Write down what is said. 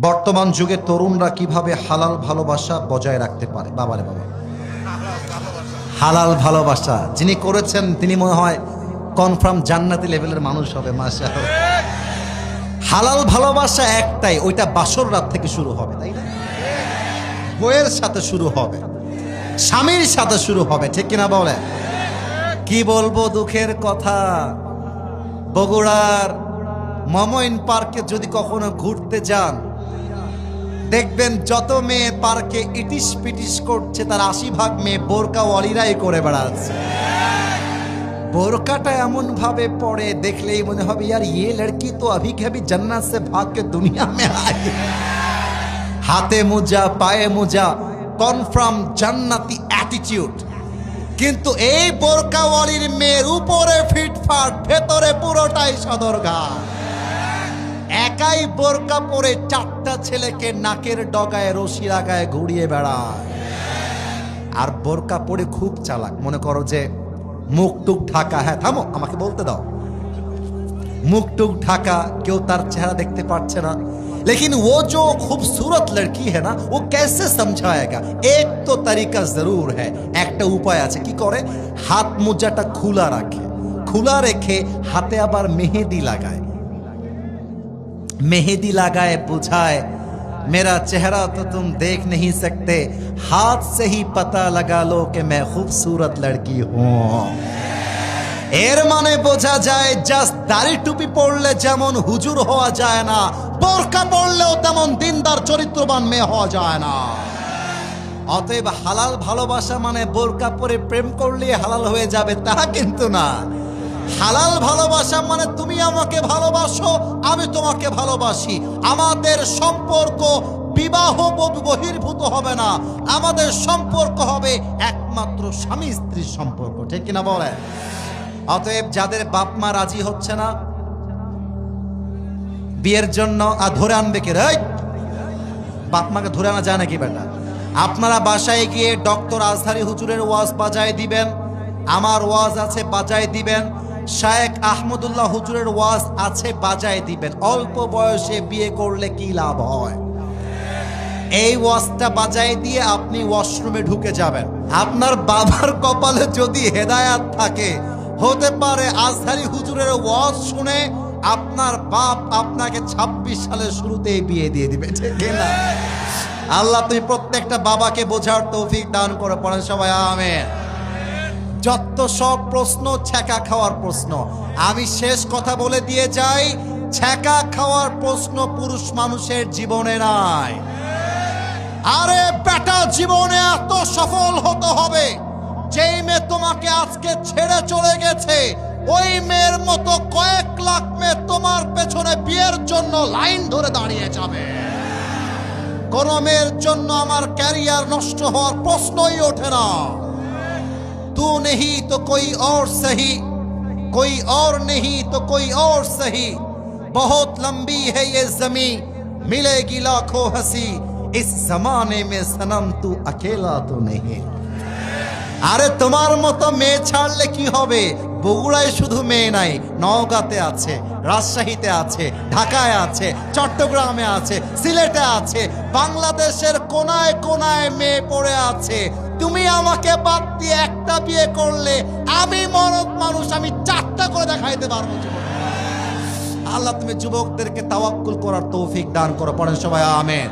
বর্তমান যুগে তরুণরা কীভাবে হালাল ভালোবাসা বজায় রাখতে পারে? বাবারে বাবা। হালাল ভালোবাসা। যিনি করেছেন, তিনি মনে হয় কনফার্ম জান্নাতি লেভেলের মানুষ হবে মাসা হালাল ভালোবাসা একটাই, ওইটা বাসর রাত থেকে শুরু হবে, তাই না? বইয়ের সাথে শুরু হবে, স্বামীর সাথে শুরু হবে, ঠিক কিনা বলে? কি বলব দুঃখের কথা? বগুড়ার মমইন পার্কে যদি কখনো ঘুরতে যান দেখবেন যত মেয়ে পার্কে ইটিস পিটিস করছে তার আশি ভাগ মেয়ে বোরকা ওয়ালিরাই করে বেড়াচ্ছে বোরকাটা এমন ভাবে পড়ে দেখলেই মনে হবে यार ये लड़की तो अभी के अभी जन्नत से भाग के दुनिया में आई হাতে মোজা পায়ে মোজা কনফার্ম জান্নাতি অ্যাটিটিউড কিন্তু এই বোরকাওয়ালির মেয়ের উপরে ফিটফাট ভেতরে পুরোটাই সদরঘাট একাই বোরকা পরে চারটা ছেলেকে নাকের ডগায় রশি লাগায় ঘুরিয়ে বেড়ায় আর বোরকা পরে খুব চালাক মনে করো যে মুখ টুক ঢাকা হ্যাঁ থামো আমাকে বলতে দাও মুখ টুক ঢাকা কেউ তার চেহারা দেখতে পারছে না लेकिन वो जो खूबसूरत लड़की है ना वो कैसे समझाएगा एक तो तरीका जरूर है একটা উপায় আছে কি করে হাত মোজাটা খোলা রাখে খোলা রেখে হাতে আবার মেহেদি লাগায় मेहंदी लगाए बुझाए मेरा चेहरा तो तुम देख नहीं सकते हाथ से ही पता लगा लो कि मैं खूबसूरत लड़की हूं এর মানে বোঝা যায় জাস্ট দাড়ি টুপি পড়লে যেমন হুজুর হওয়া যায় না বোরকা পড়লেও তেমন দিনদার চরিত্রবান মেয়ে হওয়া যায় না অতএব হালাল ভালোবাসা মানে বোরকা পরে প্রেম করলে হালাল হয়ে যাবে তা কিন্তু না হালাল ভালোবাসা মানে তুমি আমাকে ভালোবাসো, আমি তোমাকে ভালোবাসি। আমাদের সম্পর্ক বিবাহ বহির্ভূত হবে না। আমাদের সম্পর্ক হবে একমাত্র স্বামী স্ত্রীর সম্পর্ক, ঠিক কিনা বলে অতএব যাদের বাপ মা রাজি হচ্ছে না, বিয়ের জন্য আর ধরে আনবে কে রে? এই! বাপ মাকে ধরে আনা যায় নাকি বেটা? আপনারা বাসায় গিয়ে ডক্টর আজহারি হুজুরের ওয়াজ বাজায় দিবেন, আমার ওয়াজ আছে বাজায় দিবেন শায়েক আহমদুল্লাহ হুজুরের ওয়াজ আছে, বাজায় দিবেন। অল্প বয়সে বিয়ে করলে কি লাভ হয়? এই ওয়াজটা বাজায় দিয়ে আপনি ওয়াশরুমে ঢুকে যাবেন। আপনার বাবার কপালে যদি হেদায়াত থাকে, হতে পারে আজহারি হুজুরের ওয়াজ শুনে আপনার বাপ আপনাকে ২৬ সালের শুরুতেই বিয়ে দিয়ে দিবে। না? আল্লাহ তুমি প্রত্যেকটা বাবাকে বোঝার তৌফিক দান করে, পড়েন সবাই, আমেন। যত সব প্রশ্ন ছ্যাঁকা খাওয়ার প্রশ্ন। আমি শেষ কথা বলে দিয়ে যাই, ছ্যাঁকা খাওয়ার প্রশ্ন পুরুষ মানুষের জীবনে নাই। আরে বেটা জীবনে এত সফল হতে হবে। যেই মেয়ে তোমাকে আজকে ছেড়ে চলে গেছে, ওই মেয়ের মতো কয়েক লাখ মেয়ে তোমার পেছনে বিয়ের জন্য লাইন ধরে দাঁড়িয়ে যাবে। কোন মেয়ের জন্য আমার ক্যারিয়ার নষ্ট হওয়ার প্রশ্নই ওঠে না। तू नहीं तो कोई और सही कोई और नहीं तो कोई और सही बहुत लंबी है ये जमी मिलेगी लाखों हंसी इस जमाने में सनम तू अकेला तो नहीं আরে তোমার মতো মেয়ে ছাড়লে কি হবে বগুড়ায় শুধু মেয়ে নাই নওগাঁতে আছে রাজশাহীতে আছে ঢাকায় আছে চট্টগ্রামে আছে সিলেটে আছে বাংলাদেশের কোনায় কোনায় মেয়ে পড়ে আছে তুমি আমাকে বাদ দিয়ে একটা বিয়ে করলে আমি মরদ মানুষ, আমি চারটা করে দেখাইতে পারব আল্লাহ তুমি যুবকদেরকে তাওয়াক্কুল করার তৌফিক দান করো, পড়েন সবাই, আমেন।